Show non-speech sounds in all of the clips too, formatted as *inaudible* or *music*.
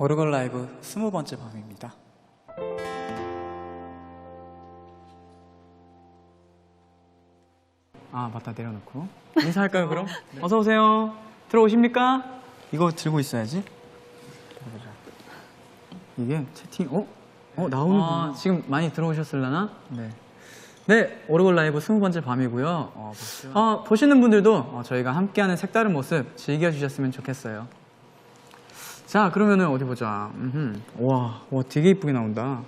오르골 라이브 스무 번째 밤입니다. 아 맞다 내려놓고 *laughs* 인사할까요 그럼? 어서 오세요. 들어오십니까? 이거 들고 있어야지. 이게 채팅 어? 어 나오는구나. 지금 많이 들어오셨을라나? 네. 네 오르골 라이브 스무 번째 밤이고요. 어, 어, 보시는 분들도 어, 저희가 함께하는 색다른 모습 즐겨주셨으면 좋겠어요. 자 그러면은 어디 보자. 음흠. 와, 와 되게 이쁘게 나온다.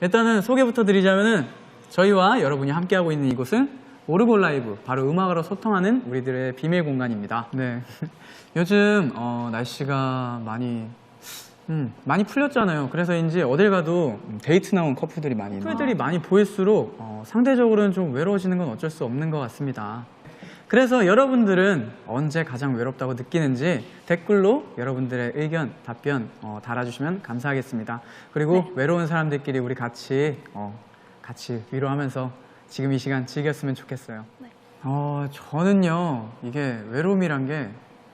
일단은 소개부터 드리자면은 저희와 여러분이 함께하고 있는 이곳은 오르골 라이브 바로 음악으로 소통하는 우리들의 비밀 공간입니다. 네. *laughs* 요즘 어, 날씨가 많이 음, 많이 풀렸잖아요. 그래서인지 어딜 가도 데이트 나온 커플들이 많이 커플들이 많이 보일수록 어, 상대적으로는 좀 외로워지는 건 어쩔 수 없는 것 같습니다. 그래서 여러분들은 언제 가장 외롭다고 느끼는지 댓글로 여러분들의 의견, 답변 어, 달아주시면 감사하겠습니다. 그리고 외로운 사람들끼리 우리 같이 어, 같이 위로하면서 지금 이 시간 즐겼으면 좋겠어요. 어, 저는요 이게 외로움이란 게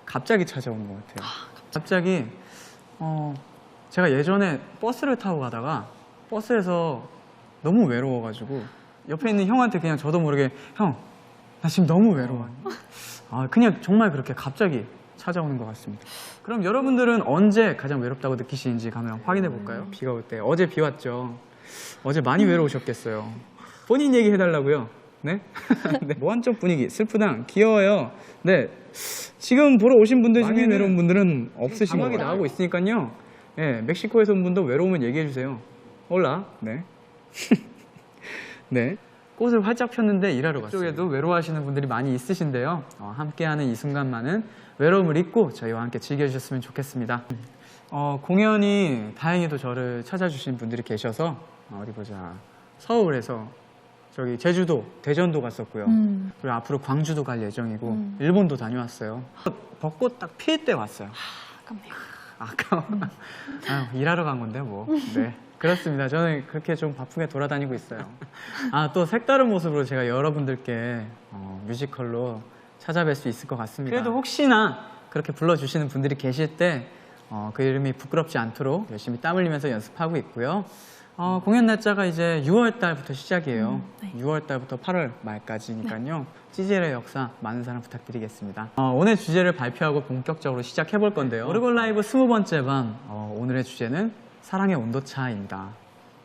갑자기 찾아오는 것 같아요. 갑자기 어, 제가 예전에 버스를 타고 가다가 버스에서 너무 외로워가지고 옆에 있는 형한테 그냥 저도 모르게 형, 나 지금 너무 외로워. 아, 그냥 정말 그렇게 갑자기 찾아오는 것 같습니다. 그럼 여러분들은 언제 가장 외롭다고 느끼시는지 가면 확인해 볼까요? 비가 올 때. 어제 비 왔죠. 어제 많이 외로우셨겠어요. 본인 얘기 해달라고요. 네? *laughs* 네. 모한적 분위기, 슬프당, 귀여워요. 네. 지금 보러 오신 분들 중에 외로운 분들은 없으신 거예요. 나가고 있으니까요. 네, 멕시코에서 온 분도 외로우면 얘기해 주세요. 올라. 네. *laughs* 네. 꽃을 활짝 폈는데 일하러 갔어요. 쪽에도 외로워하시는 분들이 많이 있으신데요. 어, 함께하는 이 순간만은 외로움을 잊고 저희와 함께 즐겨주셨으면 좋겠습니다. 어, 공연이 다행히도 저를 찾아주신 분들이 계셔서 어, 어디 보자. 서울에서 저기 제주도, 대전도 갔었고요. 음. 그리고 앞으로 광주도 갈 예정이고 일본도 다녀왔어요. 벚꽃 딱 필 때 왔어요. 아깝네요. 아까워. 아유, 일하러 간 건데 뭐. 네. 그렇습니다. 저는 그렇게 좀 바쁘게 돌아다니고 있어요. 아, 또 색다른 모습으로 제가 여러분들께 어, 뮤지컬로 찾아뵐 수 있을 것 같습니다. 그래도 혹시나 그렇게 불러주시는 분들이 계실 때, 어, 그 이름이 부끄럽지 않도록 열심히 땀 흘리면서 연습하고 있고요. 어, 공연 날짜가 이제 6월 달부터 시작이에요. 네. 6월 달부터 8월 말까지니까요. 찌질의 역사 많은 사랑 부탁드리겠습니다. 어, 오늘 주제를 발표하고 본격적으로 시작해 볼 건데요. 오르골 라이브 20번째 밤 어, 오늘의 주제는 사랑의 온도차입니다.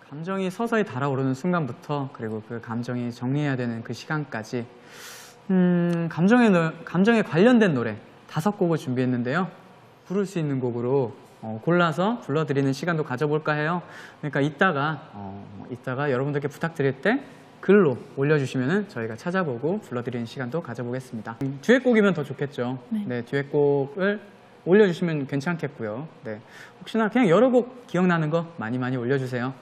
감정이 서서히 달아오르는 순간부터 그리고 그 감정이 정리해야 되는 그 시간까지 음, 감정에, 노- 감정에 관련된 노래 다섯 곡을 준비했는데요. 부를 수 있는 곡으로 어, 골라서 불러드리는 시간도 가져볼까 해요. 그러니까 이따가 어, 이따가 여러분들께 부탁드릴 때 글로 올려주시면은 저희가 찾아보고 불러드리는 시간도 가져보겠습니다. 음, 듀엣곡이면 더 좋겠죠. 네. 네, 듀엣곡을 올려주시면 괜찮겠고요. 네, 혹시나 그냥 여러 곡 기억나는 거 많이 많이 올려주세요.